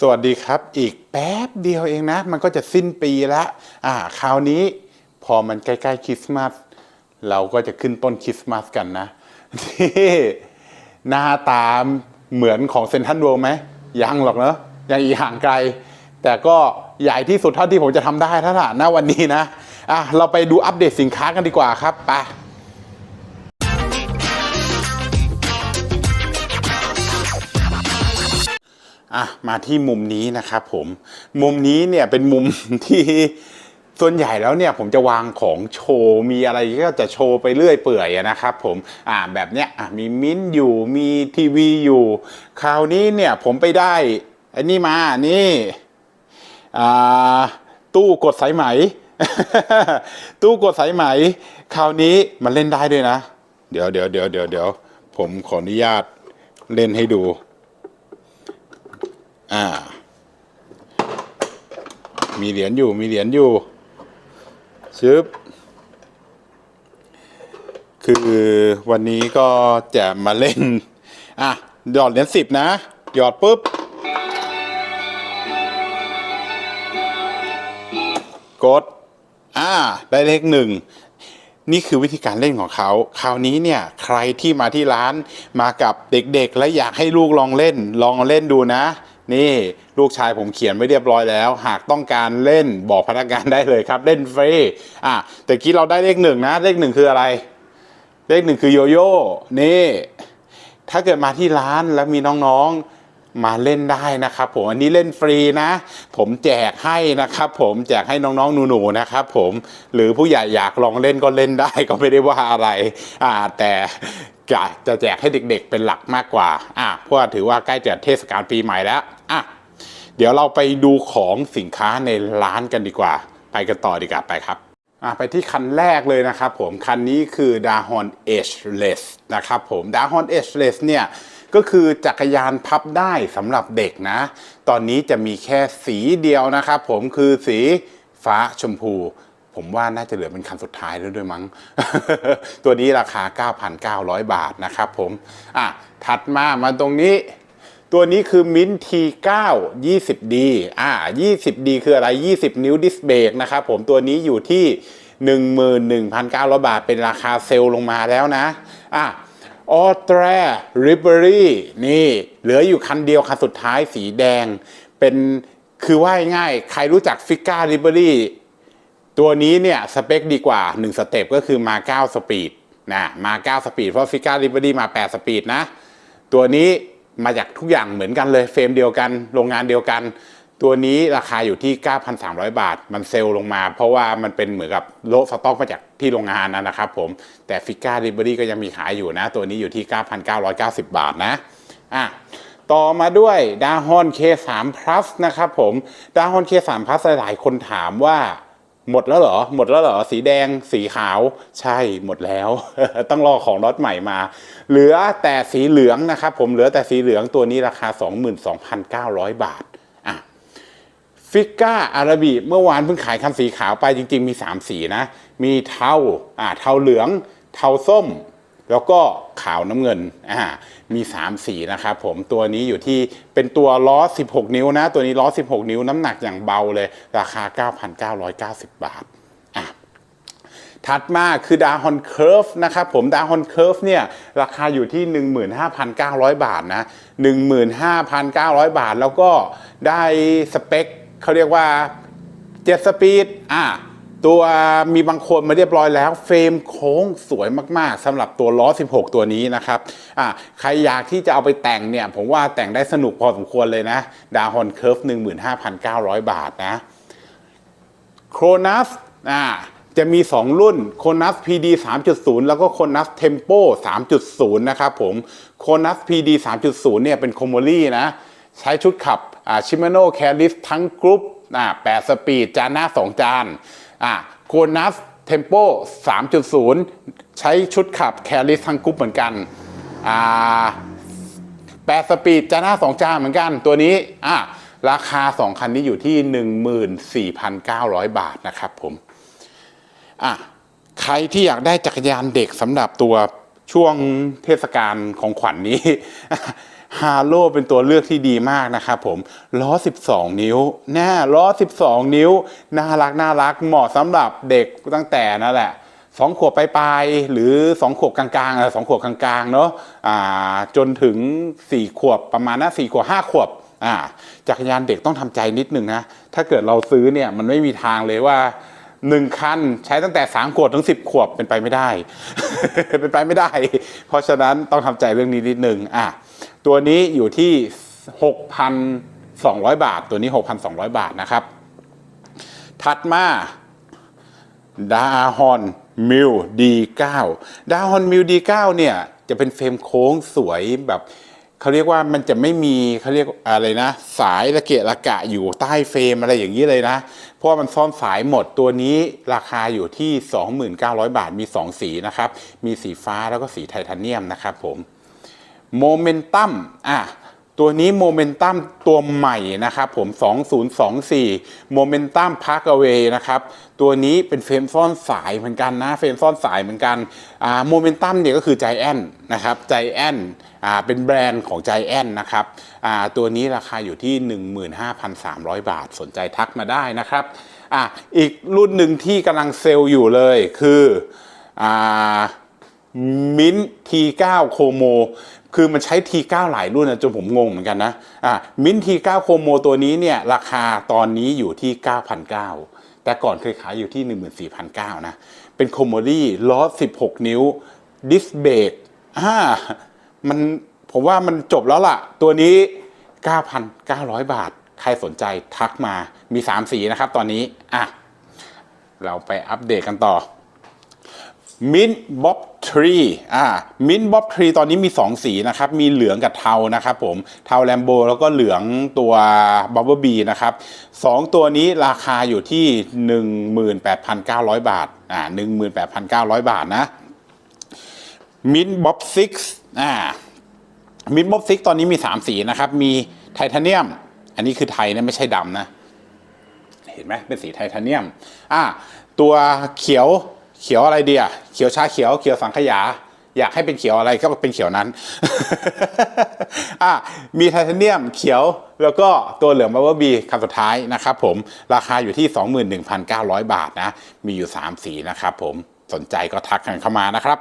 สวัสดีครับ อีกแป๊บเดียวเองนะ มันก็จะสิ้นปีล้วอ่า คราวนี้พอมันใกล้ๆคริสต์มาสเราก็จะขึ้นต้นคริสต์มาสกันนะที่หน้าตาเหมือนของเซนทรัลเวิลด์ไหมยังหรอกเนอะยังอีกห่างไกล แต่ก็ใหญ่ที่สุดเท่าที่ผมจะทำได้ถ้าถานวันนี้นะอะเราไปดูอัปเดตสินค้ากันดีกว่าครับไป อะมาที่มุมนี้นะครับผมมุมนี้เนี่ยเป็นมุมที่ส่วนใหญ่แล้วเนี่ยผมจะวางของโชว์มีอะไรก็จะโชว์ไปเรื่อยเปื่อยนะครับผมอ่าแบบเนี้ยอะมีมิ้นท์อยู่มีทีวีอยู่ คราวนี้เนี่ยผมไปได้อันนี้มานี่อ่าตู้กดสายไหม ตู้กดสายไหม คราวนี้มันเล่นได้ด้วยนะ เดี๋ยวเดี๋ยวเดี๋ยวเดี๋ยวเดี๋ยวผมขออนุญาตเล่นให้ดู อ่า มีเหรียญอยู่ มีเหรียญอยู่ชึบคือวันนี้ก็จะมาเล่น อะ หยอดเหรียญสิบนะ หยอดปุ๊บ กด อ่า ได้เลขหนึ่งนี่คือวิธีการเล่นของเขา คราวนี้เนี่ยใครที่มาที่ร้านมากับเด็กๆ และอยากให้ลูกลองเล่น ลองเล่นดูนะ นี่ลูกชายผมเขียนไว้เรียบร้อยแล้ว หากต้องการเล่นบอกพนักงานได้เลยครับ เล่นฟรีอะแต่กี้เราได้เลขหนึ่งนะ เลขหนึ่งคืออะไร เลขหนึ่งคือโยโย่นี่ ถ้าเกิดมาที่ร้านแล้วมีน้องๆมาเล่นได้นะครับผมอันนี้เล่นฟรีนะ ผมแจกให้นะครับ ผมแจกให้น้องๆหนูๆนะครับผมหรือผู้ใหญ่อยากลองเล่นก็เล่นได้ก็ไม่ได้ว่าอะไรอ่าแต่ จะจะแจกให้เด็กๆเป็นหลักมากกว่าอะเพราะว่าถือว่าใกล้จะเทศกาลปีใหม่แล้วอะเดี๋ยวเราไปดูของสินค้าในร้านกันดีกว่า ไปกันต่อดีกว่าไปครับอะไปที่คันแรกเลยนะครับผม คันนี้คือ Dahon Ageless นะครับผม Dahon Ageless เนี่ยก็คือจักรยานพับได้สำหรับเด็กนะ ตอนนี้จะมีแค่สีเดียวนะครับผมคือสีฟ้าชมพู ผมว่าน่าจะเหลือเป็นคันสุดท้ายแล้วด้วยมั้ง ตัวนี้ราคา 9,900 บาทนะครับผม อะ ถัดมามาตรงนี้ ตัวนี้คือมินที9 20D อ่า 20D คืออะไร 20 นิ้วดิสเบรกนะครับผมตัวนี้อยู่ที่ 11,900 บาท เป็นราคาเซลล์ลงมาแล้วนะ อะออแตรริเบอรี่นี่ เหลืออยู่คันเดียวคันสุดท้ายสีแดง เป็นคือว่าง่าย ใครรู้จักฟิก้าริเบอรี่ ตัวนี้เนี่ยสเปคดีกว่า 1 สเต็ปก็คือมา 9 สปีดนะมา 9 สปีด เพราะฟิก้าริเบอรี่มา 8 สปีดนะ ตัวนี้มาจากทุกอย่างเหมือนกันเลยเฟรมเดียวกัน โรงงานเดียวกัน ตัวนี้ราคาอยู่ที่ 9,300 บาท มันเซลลงมา เพราะว่ามันเป็นเหมือนกับโลสต็อกมาจากที่โรงงานนะนะครับผมแต่ฟิก้าริเบอรี่ก็ยังมีขายอยู่นะ ตัวนี้อยู่ที่ 9,990 บาทนะอะต่อมาด้วยดาฮอน K3 Plus นะครับผมดาฮอน K3 Plus หลายคนถามว่า หมดแล้วเหรอ หมดแล้วเหรอ สีแดง สีขาว ใช่ หมดแล้ว ต้องรอของรถใหม่มา เหลือแต่สีเหลืองนะครับ ผม เหลือแต่สีเหลืองตัวนี้ราคา 22,900 บาท อะ ฟิก้าอาราบีเมื่อวานเพิ่งขายคันสีขาวไปจริง ๆ มี 3 สีนะ มีเทา อ่า เทาเหลือง เทาส้ม แล้วก็ขาวน้ำเงินอ่ามี 3 สีนะครับผมตัวนี้อยู่ที่เป็นตัวล้อ 16 นิ้วนะ ตัวนี้ล้อ 16 นิ้วน้ำหนักอย่างเบาเลย ราคา 9,990 บาทอะถัดมาคือดาฮอนเคิร์ฟนะครับผมดาฮอนเคิร์ฟเนี่ยราคาอยู่ที่ 15,900 บาทนะ 15,900 บาทแล้วก็ได้สเปคเขาเรียกว่า 7 สปีดอะ ตัวมีบางคนมาเรียบร้อยแล้ว เฟรมโค้งสวยมากๆสำหรับตัวล้อ 16 ตัวนี้นะครับอะใครอยากที่จะเอาไปแต่งเนี่ยผมว่าแต่งได้สนุกพอสมควรเลยนะดาฮอนเคิร์ฟ15,900 บาทนะโครนัสอ่าจะมี 2 รุ่นโคนัส PD 3.0 แล้วก็โคนัส Tempo 3.0 นะครับผมโคนัส PD 3.0 เนี่ยเป็นโคโมลี่นะ ใช้ชุดขับอ่าชิม a โนแคลิสทั้งกรุ๊ปอ่า8สปีด จานหน้า 2 จาน อ่าโคนัส Tempo 3.0 ใช้ชุดขับแคลิสทั้งกรุ๊ปเหมือนกันอ่าแปดสปีดจานหน้าสองจานเหมือนกันตัวนี้อะราคา 2 คันนี้อยู่ที่ 14,900 บาทนะครับผมอะใครที่อยากได้จักรยานเด็กสำหรับตัวช่วงเทศกาลของขวัญนนี้ ฮาโลเป็นตัวเลือกที่ดีมากนะครับผมล้อ 12 นิ้วแน่ล้อ 12 นิ้ว น่ารักน่ารักเหมาะสำหรับเด็กตั้งแต่นั่นแหละสองขวบปลายๆหรือสองขวบกลางๆอะไรสองขวบกลางๆเนาะอ่าจนถึงสี่ขวบประมาณนะสี่ขวบห้าขวบอ่าจักรยานเด็กต้องทำใจนิดนึงนะถ้าเกิดเราซื้อเนี่ยมันไม่มีทางเลยว่าหนึ่งคันใช้ตั้งแต่สามขวบถึงสิบขวบเป็นไปไม่ได้ เป็นไปไม่ได้ เพราะฉะนั้นต้องทำใจเรื่องนี้นิดนึงอะ ตัวนี้อยู่ที่ 6,200 บาท ตัวนี้ 6,200 บาทนะครับ ถัดมาดาฮอนมิลดีเก้าดาฮอนมิลดีเก้าเนี่ย จะเป็นเฟรมโค้งสวยแบบเขาเรียกว่ามันจะไม่มีเขาเรียกอะไรนะ สายระเกะระกะอยู่ใต้เฟรมอะไรอย่างนี้เลยนะ เพราะว่ามันซ่อนสายหมดตัวนี้ราคาอยู่ที่ 29,000 บาทมี 2 สีนะครับ มีสีฟ้าแล้วก็สีไทเทเนียมนะครับผม โมเมนตัมอะตัวนี้โมเมนตัมตัวใหม่นะครับผม 2024โมเมนตัมพาร์กเวย์นะครับ ตัวนี้เป็นเฟรมซ่อนสายเหมือนกันนะ เฟรมซ่อนสายเหมือนกันอ่าโมเมนตัมเนี่ยก็คือใจแอนนะครับใจแอนอ่าเป็นแบรนด์ของใจแอนนะครับอ่าตัวนี้ราคาอยู่ที่ 15,300 บาทสนใจทักมาได้นะครับอะอีกรุ่นหนึ่งที่กำลังเซลล์อยู่เลยคืออ่ามินทีเก้าโคโม คือมันใช้ T9 หลายรุ่นนะจนผมงงเหมือนกันนะอะมิน T9 โคโมตัวนี้เนี่ยราคาตอนนี้อยู่ที่ 9,900 แต่ก่อนเคยขายอยู่ที่ 14,900 นะ เป็นโคโมดี้ล้อ 16 นิ้ว ดิสเบรกอ่ามันผมว่ามันจบแล้วล่ะ ตัวนี้ 9,900 บาท ใครสนใจทักมามี 3 สีนะครับตอนนี้อะเราไปอัปเดตกันต่อ มินบ๊อบ ทรีอ่ามินบ๊อบทรีตอนนี้มี 2 สีนะครับ มีเหลืองกับเทานะครับผม เทาแลมโบแล้วก็เหลืองตัวบับเบิลบีนะครับสองตัวนี้ราคาอยู่ที่ 18,900 บาทอ่า18,900 บาทนะมินบ๊อบซิกอ่ามินบ๊อบซิกตอนนี้มี 3 สีนะครับ มีไทเทเนียม อันนี้คือไทยนะไม่ใช่ดำนะ เห็นไหมเป็นสีไทเทเนียมอ่าตัวเขียว เขียวอะไรเดียเขียวชาเขียวเขียวสังขยา อยากให้เป็นเขียวอะไรก็เป็นเขียวนั้น อะมีไทเทเนียมเขียวแล้วก็ตัวเหลืองบับเบิลบีคันสุดท้ายนะครับผมราคาอยู่ที่ 21,900 บาทนะ มีอยู่ 3 สีนะครับผมสนใจก็ทักกันเข้ามานะครับ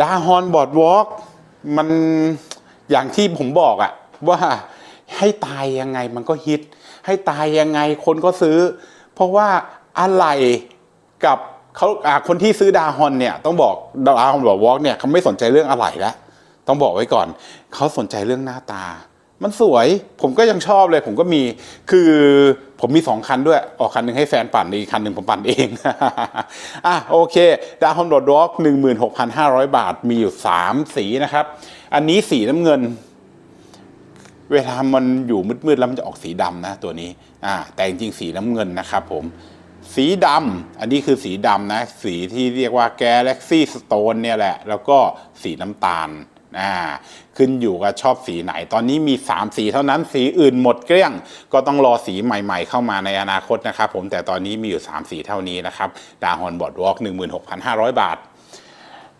ดาฮอนบอร์ดวอล์กมันอย่างที่ผมบอกอะว่าให้ตายยังไงมันก็ฮิต ให้ตายยังไงคนก็ซื้อ เพราะว่าอะไรกับ เขาคนที่ซื้อดาฮอนเนี่ยต้องบอกดาฮอนบอร์ดวอล์กเนี่ยเขาไม่สนใจเรื่องอะไรแล้วต้องบอกไว้ก่อนเขาสนใจเรื่องหน้าตา มันสวยผมก็ยังชอบเลย ผมก็มีคือผมมีสองคันด้วย ออกคันหนึ่งให้แฟนปั่นอีกคันหนึ่งผมปั่นเองอะโอเคดาฮอนโดดด็อกหนึ่งหมื่นหกพันห้าร้อยบาทมีอยู่สามสีนะครับ อันนี้สีน้ำเงินเวลามันอยู่มืดๆแล้วมันจะออกสีดำนะตัวนี้ อ่า แต่จริงๆสีน้ำเงินนะครับผม สีดำอันนี้คือสีดำนะ สีที่เรียกว่าแกเล็กซี่สโตนเนี่ยแหละ แล้วก็สีน้ำตาลอ่าขึ้นอยู่กับชอบสีไหน ตอนนี้มี 3 สีเท่านั้นสีอื่นหมดเกลี้ยง ก็ต้องรอสีใหม่ๆเข้ามาในอนาคตนะครับผมแต่ตอนนี้มีอยู่ 3 สีเท่านี้นะครับดาฮอนบอดวอล์ก16,500บาท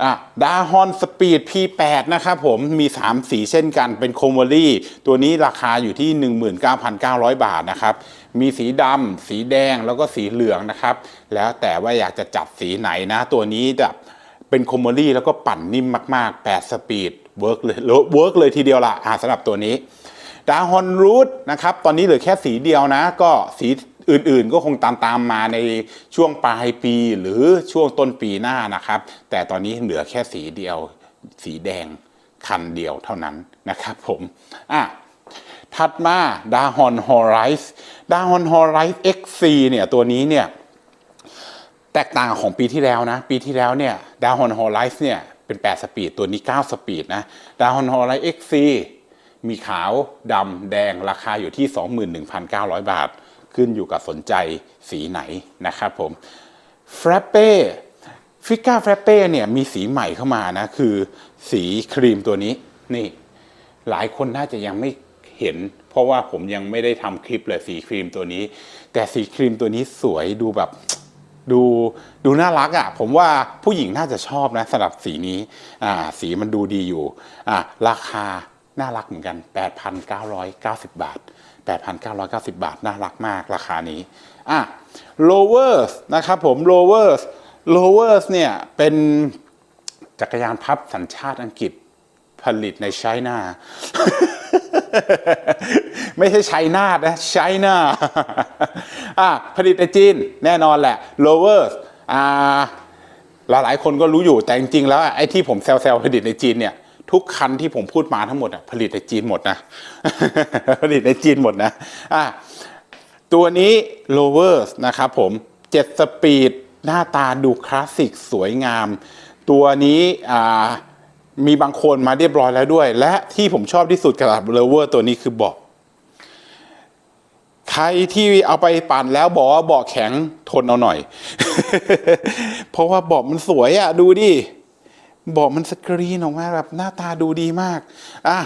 อะดาฮอนสปีด P8 นะครับผมมี 3 สีเช่นกันเป็นโคม o ลี่ ตัวนี้ราคาอยู่ที่ 19,900 บาทนะครับ มีสีดำสีแดงแล้วก็สีเหลืองนะครับ แล้วแต่ว่าอยากจะจับสีไหนนะ ตัวนี้แบบเป็นโคม o ลี่แล้วก็ปั่นนิ่มมาก ๆ 8 สปีดเวิร์กเลยเวิร์กเลยทีเดียวละอ่าสำหรับตัวนี้ดาฮอนรูทนะครับ ตอนนี้เหลือแค่สีเดียวนะ ก็สี อื่นๆ ก็คงตามตามมาในช่วงปลายปีหรือช่วงต้นปีหน้านะครับ แต่ตอนนี้เหลือแค่สีเดียว สีแดงคันเดียวเท่านั้นนะครับผมอะถัดมาดาฮอนฮอร i ส์ดาฮอนฮอร i ส์ XC เนี่ยตัวนี้เนี่ยแตกต่างของปีที่แล้วนะ ปีที่แล้วเนี่ยดาฮอนฮอลไลฟ์เนี่ยเป็น 8 สปีด ตัวนี้ 9 สปีดนะดาฮอนฮอลไลฟ์ XC มีขาวดำแดงราคาอยู่ที่ 21,900 บาท ขึ้นอยู่กับสนใจสีไหนนะครับผมแฟรเป้ฟิก้าแฟรเป้เนี่ยมีสีใหม่เข้ามานะ คือสีครีมตัวนี้นี่หลายคนน่าจะยังไม่เห็น เพราะว่าผมยังไม่ได้ทำคลิปเลยสีครีมตัวนี้ แต่สีครีมตัวนี้สวยดูแบบดูดูน่ารักอะ่ะผมว่าผู้หญิงน่าจะชอบนะสำหรับสีนี้อ่าสีมันดูดีอยู่อ่าราคาน่ารักเหมือนกัน 8,990 บาท 8,990 บาท น่ารักมากราคานี้อะ lowers นะครับผม lowers lowers เนี่ย เป็นจักรยานพับสัญชาติอังกฤษผลิตในไชน่าไม่ใช่ไชน่านะไชน่าอะผลิตในจีนแน่นอนแหละ lowers อ่าหลายๆคนก็รู้อยู่แต่จริงๆแล้วไอ้ที่ผมแซวๆผลิตในจีนเนี่ย ทุกคันที่ผมพูดมาทั้งหมดอะผลิตในจีนหมดนะผลิตในจีนหมดนะอะตัวนี้ lowers นะครับผม7สปีดหน้าตาดูคลาสสิกสวยงาม ตัวนี้มีบางโคนมาเรียบร้อยแล้วด้วย และที่ผมชอบที่สุดกับ lower ตัวนี้คือเบาะใครที่เอาไปปั่นแล้วบอกว่าเบาะแข็งทนเอาหน่อย เพราะว่าเบาะมันสวยอะดูดิ เบาะมันสกรีนออกมาแบบหน้าตาดูดีมากอะ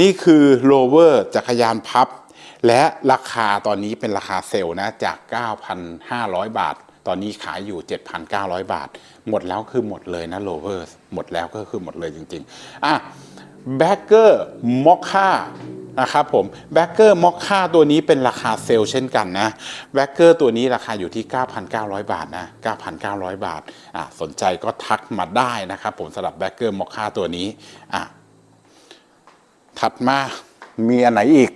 นี่คือโ o เวอร์จักรยานพับ และราคาตอนนี้เป็นราคาเซลล์นะจาก 9,500 บาท ตอนนี้ขายอยู่ 7,900 บาท หมดแล้วคือหมดเลยนะโ o เวอร์หมดแล้วก็คือหมดเลยจริงๆอะแบกเกอร์มอคค่า นะครับผมแบกเกอร์มอคค่าตัวนี้เป็นราคาเซลล์เช่นกันนะแบกเกอร์ตัวนี้ราคาอยู่ที่ 9,900 บาทนะ 9,900 บาทอะสนใจก็ทักมาได้นะครับผมสำหรับแบกเกอร์มอคค่าตัวนี้อะถัดมามีอันไหนอีก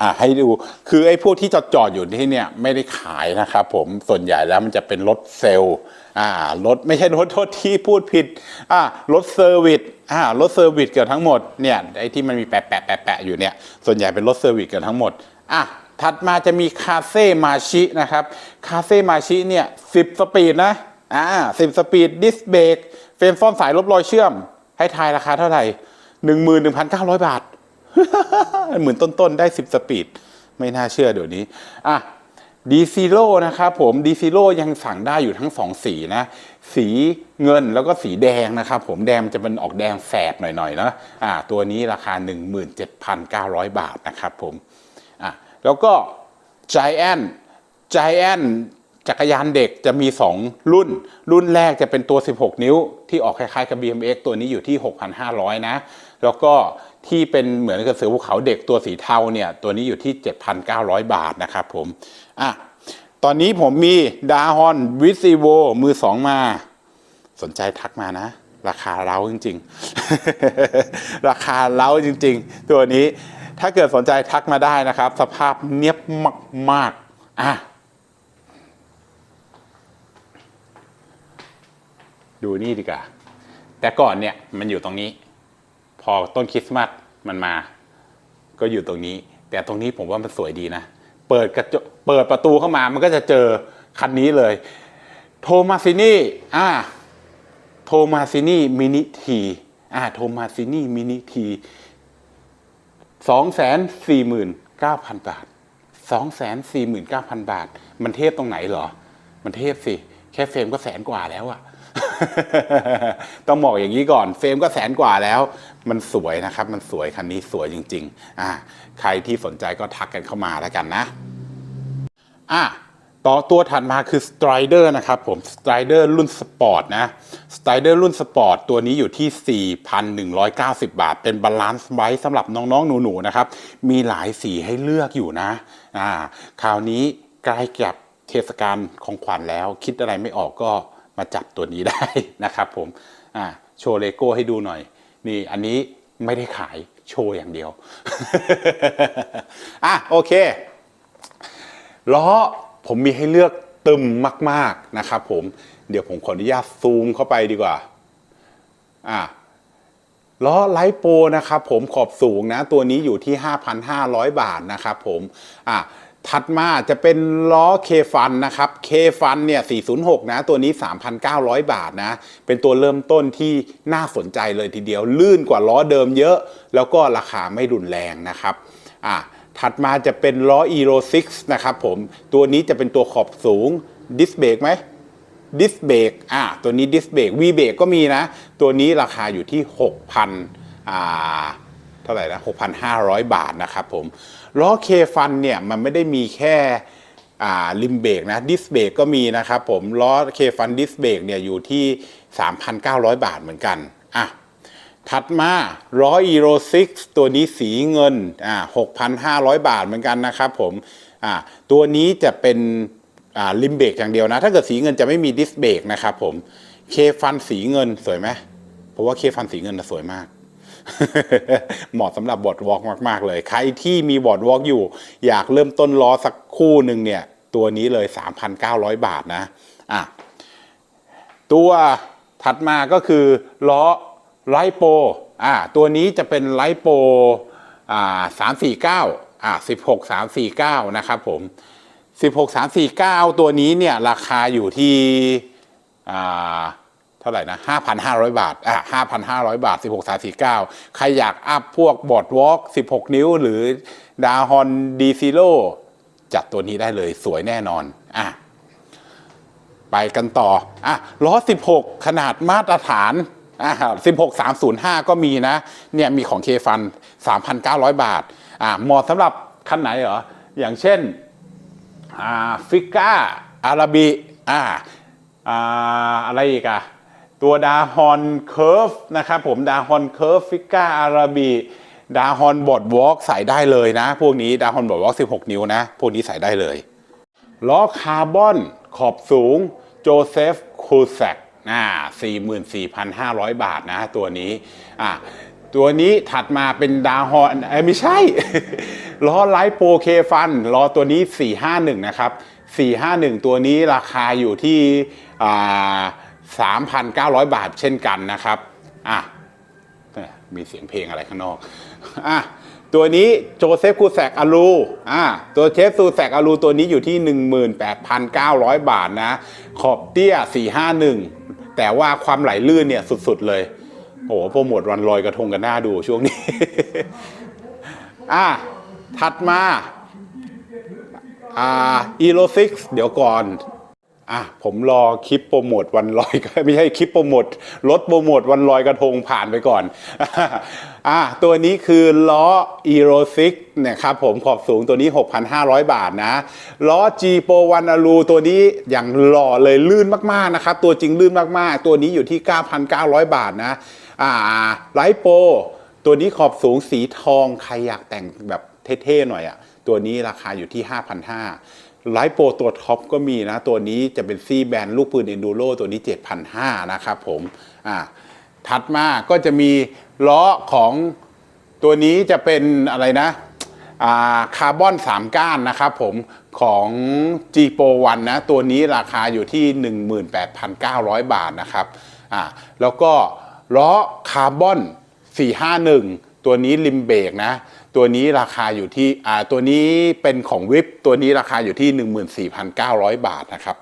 อะให้ดูคือไอ้พวกที่จอดจอดอยู่ที่เนี่ยไม่ได้ขายนะครับผมส่วนใหญ่แล้วมันจะเป็นรถเซลล์ อ่ารถไม่ใช่รถโทษที่พูดผิดอ่ารถเซอร์วิสอ่ารถเซอร์วิสเกือบทั้งหมดเนี่ยไอ้ที่มันมีแปะแปะแปะแปะอยู่เนี่ยส่วนใหญ่เป็นรถเซอร์วิสเกือบทั้งหมดอะถัดมาจะมีคาเซ่มาชินะครับคาเซ่มาชิเนี่ยสิบสปีดนะอ่าสิบสปีดดิสเบรกเฟรมซ่อนสายลบรอยเชื่อม ให้ทายราคาเท่าไหร่หนึ่งหมื่นหนึ่งพันเก้าร้อยบาทหมื่นต้นๆได้10สปีดไม่น่าเชื่อเดี๋ยวนี้อะ ดีซีโร่นะครับผมดีซีโร่ยังสั่งได้อยู่ทั้งสองสีนะ สีเงินแล้วก็สีแดงนะครับผมแดงจะเป็นออกแดงแสดหน่อยๆนะอ่าตัวนี้ราคา 17,900 บาทนะครับผมอะแล้วก็ Giant Giant จักรยานเด็กจะมี 2 รุ่น รุ่นแรกจะเป็นตัว 16 นิ้วที่ออกคล้ายๆกับ BMX ตัวนี้อยู่ที่ 6,500 นะ แล้วก็ ที่เป็นเหมือนกับเสือภูเขาเด็กตัวสีเทาเนี่ยตัวนี้อยู่ที่ 7,900 บาทนะครับผมอะตอนนี้ผมมีดาฮอนวิซีโวมือสองมา สนใจทักมานะ ราคาเล้าจริง ๆ ราคาเล้าจริง ๆ ตัวนี้ถ้าเกิดสนใจทักมาได้นะครับ สภาพเนียบมากๆอะดูนี่ดีกว่า แต่ก่อนเนี่ยมันอยู่ตรงนี้ อต้นคริสต์มาสมันมา ก็อยู่ตรงนี้ แต่ตรงนี้ผมว่ามันสวยดีนะ เปิดกระจกเปิดประตูเข้ามามันก็จะเจอคันนี้เลย โทมาซินี่อ่าโทมาซินี่มินิทีอ่าโทมาซินี่มินิทีสองแสนสี่หมื่นเก้าพันบาทสองแสนสี่หมื่นเก้าพันบาท มันเทพตรงไหนเหรอ มันเทพสิ แค่เฟรมก็แสนกว่าแล้วอะ ต้องบอกอย่างนี้ก่อนเฟรมก็แสนกว่าแล้ว มันสวยนะครับ มันสวยคันนี้สวยจริงๆอ่าใครที่สนใจก็ทักกันเข้ามาแล้วกันนะอะต่อตัวถัดมาคือ Strider นะครับผม Strider รุ่นสปอร์ตนะ Strider รุ่นสปอร์ตตัวนี้อยู่ที่ 4,190 บาท เป็นบาลานซ์ไว้สำหรับน้องๆ หนูๆ นะครับ มีหลายสีให้เลือกอยู่นะอ่าคราวนี้ใกล้กับเทศกาลของขวัญแล้ว คิดอะไรไม่ออกก็ มาจับตัวนี้ได้นะครับผมอ่าโชว์เลโก้ให้ดูหน่อย นี่อันนี้ไม่ได้ขายโชว์อย่างเดียวอะโอเคล้อผมมีให้เลือกตึมมาก ๆนะครับผมเดี๋ยวผมขออนุญาตซูมเข้าไปดีกว่าอะล้อไลโปรนะครับผมขอบสูงนะ ตัวนี้อยู่ที่ 5,500 บาทนะครับผมอะ ถัดมาจะเป็นล้อเคฟันนะครับเคฟันเนี่ย 406 นะ ตัวนี้ 3,900 บาทนะ เป็นตัวเริ่มต้นที่น่าสนใจเลยทีเดียว ลื่นกว่าล้อเดิมเยอะ แล้วก็ราคาไม่รุนแรงนะครับ อะ ถัดมาจะเป็นล้อ Euro 6 นะครับผม ตัวนี้จะเป็นตัวขอบสูง ดิสเบรกไหมดิสเบรกอ่าตัวนี้ดิสเบรกวีเบรกก็มีนะ ตัวนี้ราคาอยู่ที่ 6,000อ่า เท่าไหร่นะ6,500 บาทนะครับผมล้อเคฟันเนี่ยมันไม่ได้มีแค่ริมเบรกนะดิสเบรกก็มีนะครับผมล้อเคฟันดิสเบรกเนี่ยอยู่ที่ 3,900 บาทเหมือนกันอะถัดมาร้ออีโรซิกตัวนี้สีเงินอ่า6,500 บาทเหมือนกันนะครับผมอ่าตัวนี้จะเป็นอ่าลิมเบรกอย่างเดียวนะ ถ้าเกิดสีเงินจะไม่มีดิสเบรกนะครับผมเคฟันสีเงินสวยไหมเพราะว่าเคฟันสีเงินนะสวยมาก เหมาะสำหรับบอร์ดวอล์กมาก ๆ เลย ใครที่มีบอร์ดวอล์กอยู่ อยากเริ่มต้นล้อสักคู่หนึ่งเนี่ย ตัวนี้เลย 3,900 บาทนะอะตัวถัดมาก็คือล้อไลโปอ่าตัวนี้จะเป็นไลโปอ่าสามสี่เก้าอ่าสิบหกสามสี่เก้านะครับผมสิบหกสามสี่เก้าตัวนี้เนี่ยราคาอยู่ที่อ่า ท่าไหร่นะห้าพันห้าร้อยบาท อ่าห้าพันห้าร้อยบาทสิบหกสามสี่เก้าใครอยากอัพพวกบอร์ดวอล์กสิบหกนิ้ว หรือดาฮอนดีซิโลจัดตัวนี้ได้เลยสวยแน่นอน อะ ไปกันต่อ อะล้อ 16 ขนาดมาตรฐาน อะ16 305 ก็มีนะ เนี่ยมีของเคฟัน 3,900 บาท อะเหมาะสำหรับคันไหนเหรอ อย่างเช่น อ่า ฟิก้าอาราบิ อ่า อ่า อะไรอีกอะ ตัวดาฮอนเคิร์ฟนะครับผมดาฮอนเคิร์ฟฟิก้าอาราบิดาฮอนบอดวอล์กใส่ได้เลยนะ พวกนี้ดาฮอนบอดวอล์ก16 นิ้วนะ พวกนี้ใส่ได้เลยล้อคาร์บอนขอบสูงโจเซฟคูแซกอ่า44,500 บาทนะตัวนี้อ่าตัวนี้ถัดมาเป็นดาฮอนเอไม่ใช่ ล้อไลท์โปรเคฟันล้อตัวนี้ 451 นะครับ 451 ตัวนี้ราคาอยู่ที่อ่า 3,900 บาทเช่นกันนะครับอะมีเสียงเพลงอะไรข้างนอกอะตัวนี้โจเซฟคูแซกอาลูอะตัวเชฟซูแซกอาลูตัวนี้อยู่ที่ 18,900 บาทนะ ขอบเตี้ย 451 แต่ว่าความไหลลื่นเนี่ยสุดๆเลยโอ้โหโปรโมทวันลอยกระทงกันหน้าดูช่วงนี้ อะถัดมา อ่าอีโรซิกเดี๋ยวก่อน อะผมรอคลิปโปรโมทวันลอยไม่ใช่คลิปโปรโมทรถโปรโมทวันลอยกระทงผ่านไปก่อนอะตัวนี้คือล้อ e r o 6เนี่ยครับผมขอบสูงตัวนี้ 6,500 บาทนะ ล้อ G Pro 1 a l u ตัวนี้อย่างหล่อเลยลื่นมากๆนะครับ ตัวจริงลื่นมากๆ ตัวนี้อยู่ที่ 9,900 บาทนะ อ่าไลโปตัวนี้ขอบสูงสีทองใครอยากแต่งแบบเท่ๆหน่อยอะ่ะตัวนี้ราคาอยู่ที่ 5,500 ไลท์โปรตัวท็อปก็มีนะ ตัวนี้จะเป็นซีแบนลูกปืนเอนดูโรตัวนี้ 7,500 นะครับผมอ่าถัดมาก็จะมีล้อของตัวนี้จะเป็นอะไรนะอ่าคาร์บอน 3 ก้านนะครับผมของ G Pro 1นะ ตัวนี้ราคาอยู่ที่ 18,900 บาทนะครับอ่าแล้วก็ล้อคาร์บอน 451 ตัวนี้ริมเบรกนะ ตัวนี้ราคาอยู่ที่อ่าตัวนี้เป็นของวิปตัวนี้ราคาอยู่ที่ 14,900 บาทนะครับ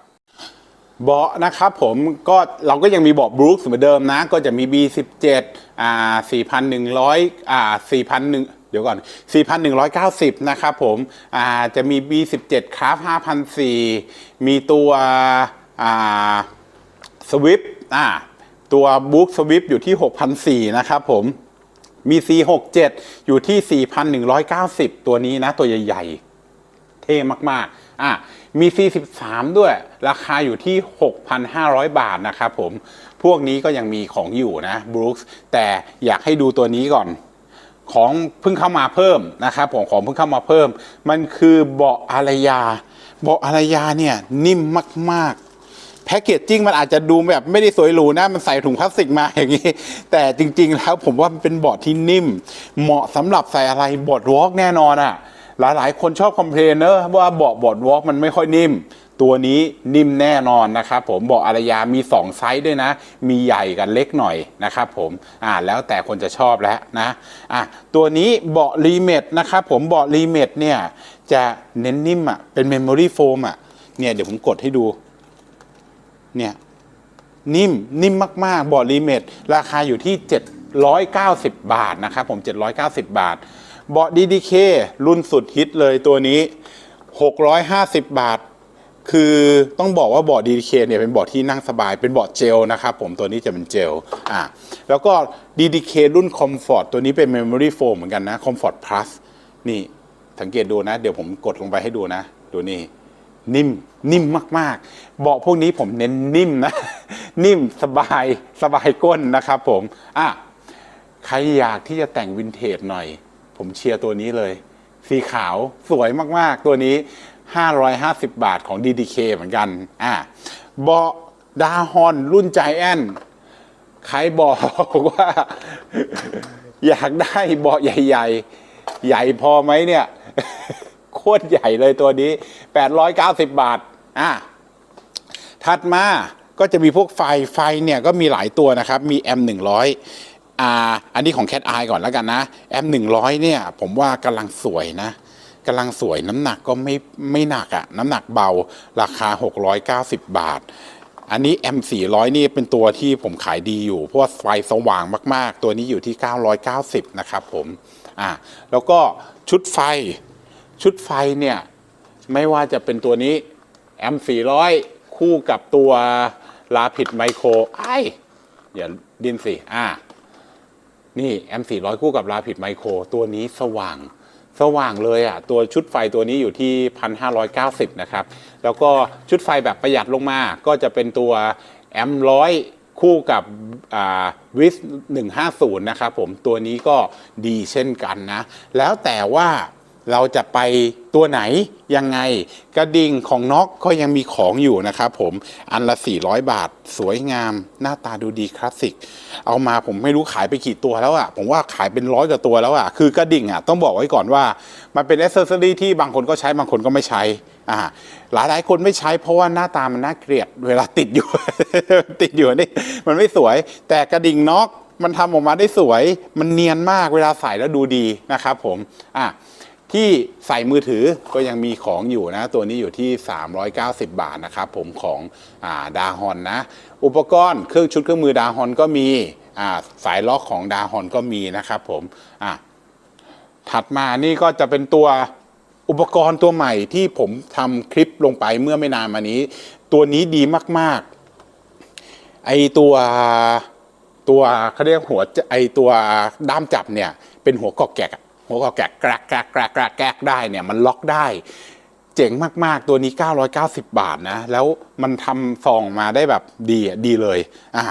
เบาะนะครับผมก็เราก็ยังมีเบาะบรูคเหมือนเดิมนะ ก็จะมี B17 อ่า4,100อ่า4,100เดี๋ยวก่อน 4,190 นะครับผมอ่าจะมี B17 ครับ5,004มีตัวอ่าสวิฟอ่าตัวบุ๊กสวิฟอยู่ที่ 6,004นะครับผม มี C67 อยู่ที่ 4,190 ตัวนี้นะ ตัวใหญ่ ๆ เท่มาก ๆ อะ มี C13 ด้วย ราคาอยู่ที่ 6,500 บาทนะครับผม พวกนี้ก็ยังมีของอยู่นะบรูคส์แต่อยากให้ดูตัวนี้ก่อน ของเพิ่งเข้ามาเพิ่มนะครับผม ของเพิ่งเข้ามาเพิ่ม มันคือเบาะอารยา เบาะอารยาเนี่ยนิ่มมากๆ พคเกจจิ้งมันอาจจะดูแบบไม่ได้สวยหรูนะมันใส่ถุงพลาสติกมาอย่างนี้ แต่จริง ๆ แล้วผมว่ามันเป็นเบาะที่นิ่ม เหมาะสำหรับใส่อะไรบอร์ดวอล์กแน่นอนอะ่ะ หลายๆ คนชอบคอมเพลนเนอะว่าเบาะบอร์ดวอล์กมันไม่ค่อยนิ่ม ตัวนี้นิ่มแน่นอนนะครับผมเบาะอารยามี 2 ไซส์ด้วยนะ มีใหญ่กับเล็กหน่อยนะครับผมอ่าแล้วแต่คนจะชอบแล้วนะอะตัวนี้เบาะรีเมทนะครับผมเบาะรีเมทเนี่ยจะเน้นนิ่มอะเป็นเมมโมรี่โฟมอะเนี่ยเดี๋ยวผมกดให้ดู เนี่ยนิ่มนิ่มมาก ๆ บอร์ดรีเมทราคาอยู่ที่ 790 บาทนะครับผม 790 บาทเบาะ DDK รุ่นสุดฮิตเลยตัวนี้ 650 บาท คือต้องบอกว่าเบาะ DDK เคเนี่ยเป็นเบาะที่นั่งสบายเป็นเบาะเจลนะครับผมตัวนี้จะเป็นเจลอะแล้วก็ DDK รุ่น Comfort ตัวนี้เป็น Memory Foam เหมือนกันนะ Comfort Plus นี่สังเกตดูนะ เดี๋ยวผมกดลงไปให้ดูนะ ดูนี่ นิ่มนิ่มมากๆ เบาะพวกนี้ผมเน้นนิ่มนะ นิ่มสบายสบายก้นนะครับผมอะใครอยากที่จะแต่งวินเทจหน่อย ผมเชียร์ตัวนี้เลย สีขาวสวยมากๆ ตัวนี้ 550 บาทของ DDK เหมือนกันอะเบาะดาฮอนรุ่นใจแอนใครบอกว่า อยากได้เบาะใหญ่ ๆ ใหญ่พอไหมเนี่ย โคตรใหญ่เลยตัวนี้ 890 บาทอะถัดมาก็จะมีพวกไฟไฟเนี่ยก็มีหลายตัวนะครับ มี M 100อ่าอันนี้ของ Cat Eye ก่อนแล้วกันนะ M 100เนี่ย ผมว่ากำลังสวยนะกำลังสวยน้ำหนักก็ไม่ไม่หนักอะน้ำหนักเบาราคา 690 บาท อันนี้ M 400นี่เป็นตัวที่ผมขายดีอยู่ เพราะว่าไฟสว่างมาก ๆ ตัวนี้อยู่ที่ 990 นะครับผมอ่าแล้วก็ชุดไฟ ชุดไฟเนี่ยไม่ว่าจะเป็นตัวนี้ M 400คู่กับตัวลาผิดไมโครไอ้อย่าดินสิอ่านี่ M 400คู่กับลาผิดไมโครตัวนี้สว่างสว่างเลยอะตัวชุดไฟตัวนี้อยู่ที่ 1,590 นะครับ แล้วก็ชุดไฟแบบประหยัดลงมา ก็จะเป็นตัว M 100คู่กับวิส150 นะครับผมตัวนี้ก็ดีเช่นกันนะ แล้วแต่ว่า เราจะไปตัวไหนยังไง กระดิ่งของน็อกก็ยังมีของอยู่นะครับผมอันละ 400 บาท สวยงาม หน้าตาดูดีคลาสสิก เอามาผมไม่รู้ขายไปกี่ตัวแล้วอะ่ะ ผมว่าขายเป็นร้อยกว่าตัวแล้วอะ่ะ คือกระดิ่งอะ่ะต้องบอกไว้ก่อนว่า มันเป็นอ c เซอรี่ที่บางคนก็ใช้บางคนก็ไม่ใช้อ่าหลายหลายคนไม่ใช้เพราะว่าหน้าตามันน่าเกลียดเวลาติดอยู่ ติดอยู่นี่มันไม่สวย แต่กระดิ่งน็อกมันทำออกมาได้สวย มันเนียนมากเวลาใส่แล้วดูดีนะครับผมอะ ที่ใส่มือถือก็ยังมีของอยู่นะ ตัวนี้อยู่ที่ 390 บาทนะครับผมของอาดาฮอนนะ อุปกรณ์เครื่องชุดเครื่องมือดาฮอนก็มีสายล็อกของดาฮอนก็มีนะครับผมถัดมานี่ก็จะเป็นตัวอุปกรณ์ตัวใหม่ที่ผมทำคลิปลงไปเมื่อไม่นานมานี้ ตัวนี้ดีมาก ๆ ไอตัวตัวเขาเรียกหัวไอตัวด้ามจับเนี่ย เป็นหัวกอกแกกอะ หัวกอกแกกแกรกแกรกแกรกแกรกแกรกได้เนี่ยมันล็อกได้ เจ๋งมากๆตัวนี้ 990 บาทนะ แล้วมันทำซองมาได้แบบดีอะดีเลยอ่า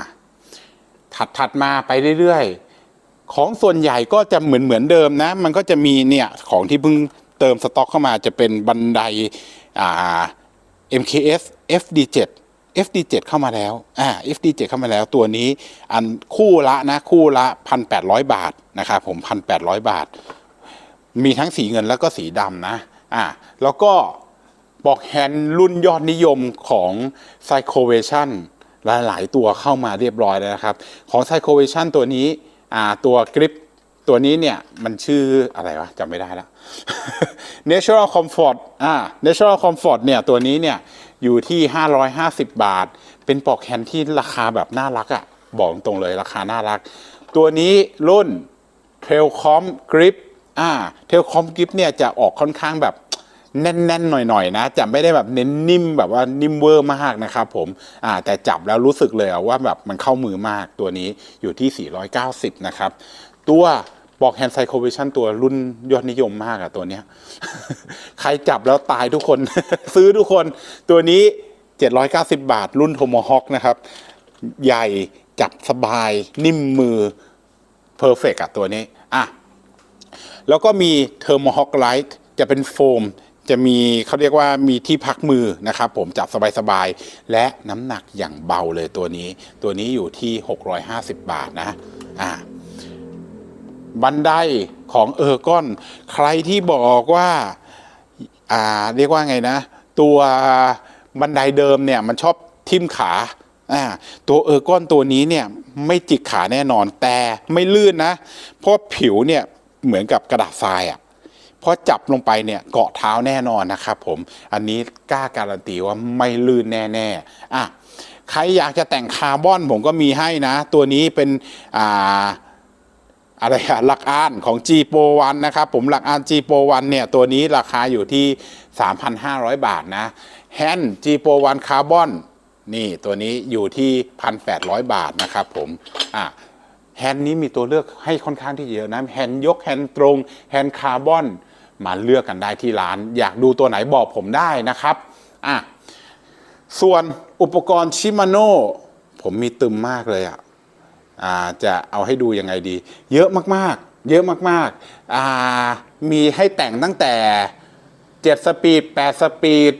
ถัดถัดมาไปเรื่อยๆ ของส่วนใหญ่ก็จะเหมือนเหมือนเดิมนะ มันก็จะมีเนี่ยของที่เพิ่งเติมสต็อกเข้ามาจะเป็นบันไดอ่า MKS FD7 FD7 เข้ามาแล้ว อ่า FD7 เข้ามาแล้วตัวนี้ อันคู่ละนะ คู่ละ 1,800 บาทนะครับผม 1,800 บาท มีทั้งสีเงินแล้วก็สีดำนะอ่าแล้วก็ปลอกแฮนด์รุ่นยอดนิยมของ p s y c h o v a t i o n หลาย ๆ ตัวเข้ามาเรียบร้อยแล้วนะครับ ของ p s y c h o v a t i o n ตัวนี้อ่าตัวกริปตัวนี้เนี่ย มันชื่ออะไรวะจำไม่ได้แล้ว Natural Comfort อ่า Natural Comfort เนี่ย ตัวนี้เนี่ย อยู่ที่ 550 บาท เป็นปลอกแฮนด์ที่ราคาแบบน่ารักอะ่ะ บอกตรงเลยราคาน่ารัก ตัวนี้รุ่น t r a i l c o m Grip อ่า t r a i l c o m Grip เนี่ยจะออกค่อนข้างแบบแน่นๆ หน่อยๆ นะ จะไม่ได้แบบเน้นนิ่มแบบว่านิ่มเวอร์มากนะครับผมอ่าแต่จับแล้วรู้สึกเลยว่าแบบมันเข้ามือมากตัวนี้อยู่ที่ 490 นะครับ ตัวปลอกแฮนด์ไซโควิชันตัวรุ่นยอดนิยมมากอะตัวเนี้ย ใครจับแล้วตายทุกคน ซื้อทุกคนตัวนี้ 790 บาท รุ่นโทโมฮอ k นะครับ ใหญ่จับสบายนิ่มมือเพอร์เฟกอะตัวนี้ อะ แล้วก็มีเทอร์โมฮอ k ไลท์จะเป็นโฟม จะมีเขาเรียกว่ามีที่พักมือนะครับผมจับสบายๆ และน้ำหนักอย่างเบาเลยตัวนี้ ตัวนี้อยู่ที่ 650 บาทนะอะบันไดของเออร์กอน ใครที่บอกว่าอ่าเรียกว่าไงนะ ตัวบันไดเดิมเนี่ยมันชอบทิ่มขาอ่าตัวเออร์กอนตัวนี้เนี่ยไม่จิกขาแน่นอนแต่ไม่ลื่นนะ เพราะผิวเนี่ย เหมือนกับกระดาษทรายอะ่ะพอจับลงไปเนี่ยเกาะเท้าแน่นอนนะครับผมอันนี้กล้าการันตีว่าไม่ลื่นแน่ๆอะใครอยากจะแต่งคาร์บอนผมก็มีให้นะ ตัวนี้เป็นอ่าอะไรอะหลักอานของ G Pro 1นะครับผมหลักอาน G Pro 1เนี่ยตัวนี้ราคาอยู่ที่ 3,500 บาทนะแฮนด์ G Pro 1คาร์บอนนี่ตัวนี้อยู่ที่ 1,800 บาทนะครับผมอะ แฮนด์นี้มีตัวเลือกให้ค่อนข้างที่เยอะนะแฮนด์ยกแฮนด์ตรงแฮนด์คาร์บอนมาเลือกกันได้ที่ร้าน อยากดูตัวไหนบอกผมได้นะครับอะส่วนอุปกรณ์ชิมาโน่ผมมีตึมมากเลยอะอ่าจะเอาให้ดูยังไงดี เยอะมากๆ เยอะมากๆอ่ามีให้แต่งตั้งแต่ 7 สปีด 8 สปีด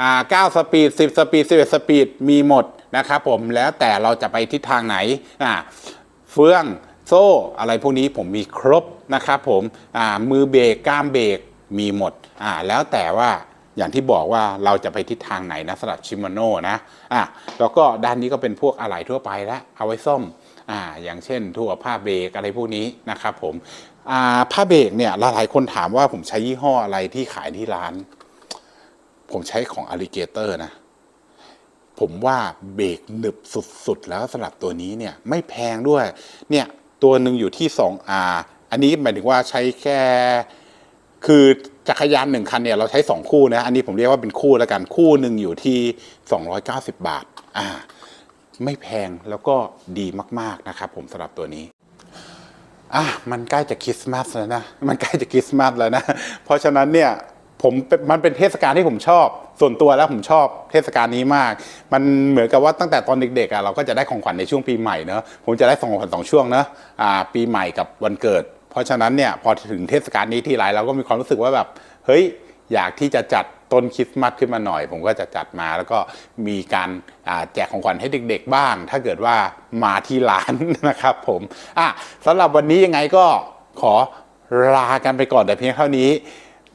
อ่า9สปีด 10 สปีด 11 สปีด มีหมดนะครับผมแล้วแต่เราจะไปทิศทางไหนอ่า เฟืองโซ่อะไรพวกนี้ผมมีครบนะครับผมอ่ามือเบรกก้ามเบรกมีหมดอ่าแล้วแต่ว่าอย่างที่บอกว่าเราจะไปทิศทางไหนนะสำหรับชิมานโน่นะอะแล้วก็ด้านนี้ก็เป็นพวกอะไหล่ทั่วไปแล้วเอาไว้ซ่อมอ่าอย่างเช่นทั่วผ้าเบรกอะไรพวกนี้นะครับผมอ่าผ้าเบรกเนี่ยหลายคนถามว่าผมใช้ยี่ห้ออะไรที่ขายที่ร้าน ผมใช้ของ Alligator นะ ผมว่าเบรกหนึบสุดๆ แล้วสำหรับตัวนี้เนี่ยไม่แพงด้วยเนี่ยตัวหนึ่งอยู่ที่ 2 R อันนี้หมายถึงว่าใช้แค่คือจักรยานหนึ่งคันเนี่ยเราใช้ 2 คู่นะ อันนี้ผมเรียกว่าเป็นคู่แล้วกันคู่หนึ่งอยู่ที่ 290 บาทอ่าไม่แพงแล้วก็ดีมากๆนะครับผมสำหรับตัวนี้อะมันใกล้จะคริสต์มาสแล้วนะ มันใกล้จะคริสต์มาสแล้วนะ เพราะฉะนั้นเนี่ย ผมมันเป็นเทศกาลที่ผมชอบ ส่วนตัวแล้วผมชอบเทศกาลนี้มาก มันเหมือนกับว่าตั้งแต่ตอนเด็กๆอะเราก็จะได้ของขวัญในช่วงปีใหม่เนอะผมจะได้สองของขวัญสองช่วงเนอะอ่าปีใหม่กับวันเกิด เพราะฉะนั้นเนี่ยพอถึงเทศกาลนี้ทีไรเราก็มีความรู้สึกว่าแบบเฮ้ยอยากที่จะจัดต้นคริสต์มาสขึ้นมาหน่อย ผมก็จะจัดมาแล้วก็มีการาแจกของขวัญให้เด็ก ๆ บ้าง ถ้าเกิดว่ามาที่ร้านนะครับผมอะสำหรับวันนี้ยังไงก็ขอลากันไปก่อนแต่เพียงเท่านี้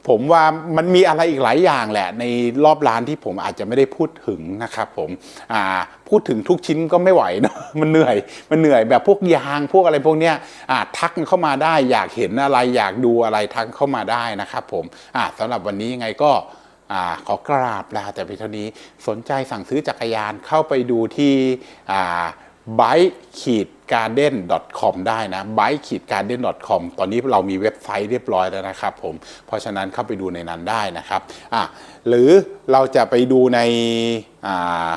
ผมว่ามันมีอะไรอีกหลายอย่างแหละ ในรอบร้านที่ผมอาจจะไม่ได้พูดถึงนะครับผมพูดถึงทุกชิ้นก็ไม่ไหวเนอะมันเหนื่อยมันเหนื่อยแบบพวกยางพวกอะไรพวกเนี้ยทักเข้ามาได้อยากเห็นอะไรอยากดูอะไรทักเข้ามาได้นะครับผมสำหรับวันนี้ยังไงก็อขอกราบลาแต่เพียงเท่านี้สนใจสั่งซื้อจักรยานเข้าไปดูที่อ่า b i k e ขีด garden com ได้นะ b i k e ขีด garden com ตอนนี้เรามีเว็บไซต์เรียบร้อยแล้วนะครับผม เพราะฉะนั้นเข้าไปดูในนั้นได้นะครับอะหรือเราจะไปดูในอ่า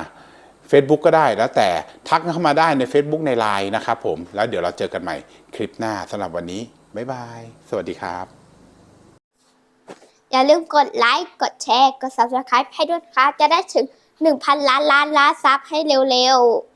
Facebook ก็ได้แล้วแต่ทักเข้ามาได้ใน Facebook ใน Line นะครับผม แล้วเดี๋ยวเราเจอกันใหม่คลิปหน้าสำหรับวันนี้ บ๊ายบาย สวัสดีครับ อย่าลืมกดไลค์ กดแชร์ กด subscribe ให้ด้วยครับ จะได้ถึง 1,000 ล้านล้านล้านซับให้เร็วๆ